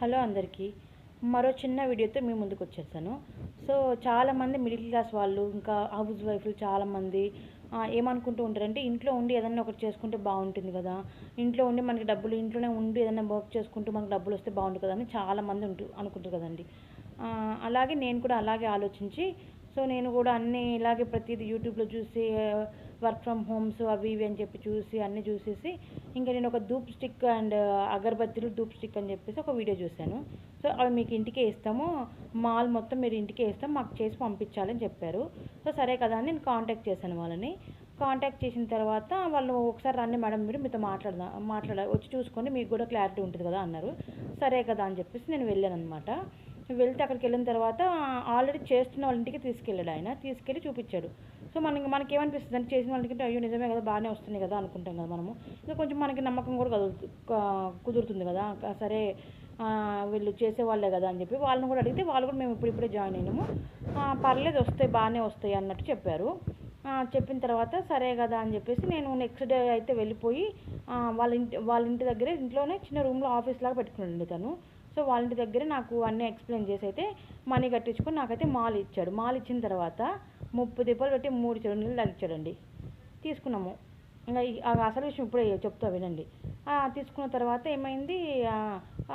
Hello అందరికీ. మరో చిన్న వీడియోతో మీ ముందుకు వచ్చేసాను. సో చాలామంది మిడిల్ క్లాస్ వాళ్ళు ఇంకా హౌస్ వైఫ్లు చాలామంది ఏమనుకుంటూ ఉంటారంటే ఇంట్లో ఉండి ఏదన్నా ఒకటి చేసుకుంటే బాగుంటుంది కదా. ఇంట్లో ఉండి మనకి డబ్బులు ఇంట్లోనే ఉండి ఏదైనా వర్క్ చేసుకుంటూ మనకు డబ్బులు వస్తే బాగుంటుంది కదా అని చాలామంది ఉంటూ అనుకుంటారు కదండి. అలాగే నేను కూడా అలాగే ఆలోచించి సో నేను కూడా అన్నీ ఇలాగే ప్రతిదీ యూట్యూబ్లో చూసి వర్క్ ఫ్రమ్ హోమ్స్ అవి ఇవి అని చెప్పి చూసి అన్నీ చూసేసి ఇంకా నేను ఒక ధూప్ స్టిక్ అండ్ అగరబత్తీలు ధూప్ స్టిక్ అని చెప్పేసి ఒక వీడియో చూశాను. సో అవి మీకు ఇంటికే ఇస్తాము. మాల్ మొత్తం మీరు ఇంటికే ఇస్తాం. మాకు చేసి పంపించాలని చెప్పారు. సో సరే కదా అని నేను కాంటాక్ట్ చేశాను వాళ్ళని. కాంటాక్ట్ చేసిన తర్వాత వాళ్ళు ఒకసారి రండి మేడం మీరు మీతో మాట్లాడదాం మాట్లాడ వచ్చి చూసుకోండి మీకు కూడా క్లారిటీ ఉంటుంది కదా అన్నారు. సరే కదా అని చెప్పేసి నేను వెళ్ళాను అనమాట వెళ్తే అక్కడికి వెళ్ళిన తర్వాత ఆల్రెడీ చేస్తున్న వాళ్ళ ఇంటికి తీసుకెళ్ళాడు ఆయన. తీసుకెళ్ళి చూపించాడు. సో మనకి మనకి ఏమనిపిస్తుంది అంటే చేసిన వాళ్ళకి అయ్యో నిజమే కదా బాగానే వస్తుంది కదా అనుకుంటాం కదా మనము. ఇంకా కొంచెం మనకి నమ్మకం కూడా కదులుతు కుదురుతుంది కదా. సరే వీళ్ళు చేసేవాళ్ళే కదా అని చెప్పి వాళ్ళని కూడా అడిగితే వాళ్ళు కూడా మేము ఇప్పుడిప్పుడే జాయిన్ అయినాము. పర్లేదు వస్తాయి బాగానే వస్తాయి అన్నట్టు చెప్పారు. చెప్పిన తర్వాత సరే కదా అని చెప్పేసి నేను నెక్స్ట్ డే అయితే వెళ్ళిపోయి వాళ్ళ ఇంటి వాళ్ళ ఇంటి దగ్గరే ఇంట్లోనే చిన్న రూమ్లో ఆఫీస్ లాగా పెట్టుకున్నాడు తను. సో వాళ్ళ ఇంటి దగ్గర నాకు అన్నీ ఎక్స్ప్లెయిన్ చేసి అయితే మనీ కట్టించుకొని నాకైతే మాల్ ఇచ్చాడు. మాల్ ఇచ్చిన తర్వాత ముప్పై దీపాలు పెట్టి మూడు చెడు నీళ్ళు తగ్గించాడండి తీసుకున్నాము. ఇంకా అసలు విషయం ఇప్పుడే చెప్తా వినండి. తీసుకున్న తర్వాత ఏమైంది?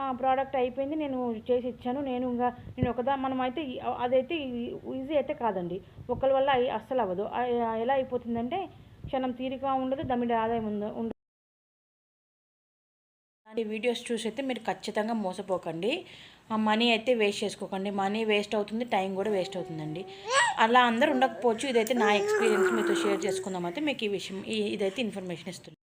ప్రోడక్ట్ అయిపోయింది. నేను చేసి ఇచ్చాను. నేను ఇంకా నేను ఒకదా మనం అయితే అదైతే ఈజీ అయితే కాదండి. ఒకరి వల్ల అస్సలు అవ్వదు. ఎలా అయిపోతుందంటే క్షణం తీరిక ఉండదు దమ్మిడి ఆదాయం ఉంద- ఉండదు అలాంటి వీడియోస్ చూసి అయితే మీరు ఖచ్చితంగా మోసపోకండి. ఆ మనీ అయితే వేస్ట్ చేసుకోకండి. మనీ వేస్ట్ అవుతుంది టైం కూడా వేస్ట్ అవుతుందండి. అలా అందరూ ఉండకపోవచ్చు. ఇదైతే నా ఎక్స్పీరియన్స్ మీతో షేర్ చేసుకుందాం అయితే మీకు ఈ విషయం ఇదైతే ఇన్ఫర్మేషన్ ఇస్తుంది.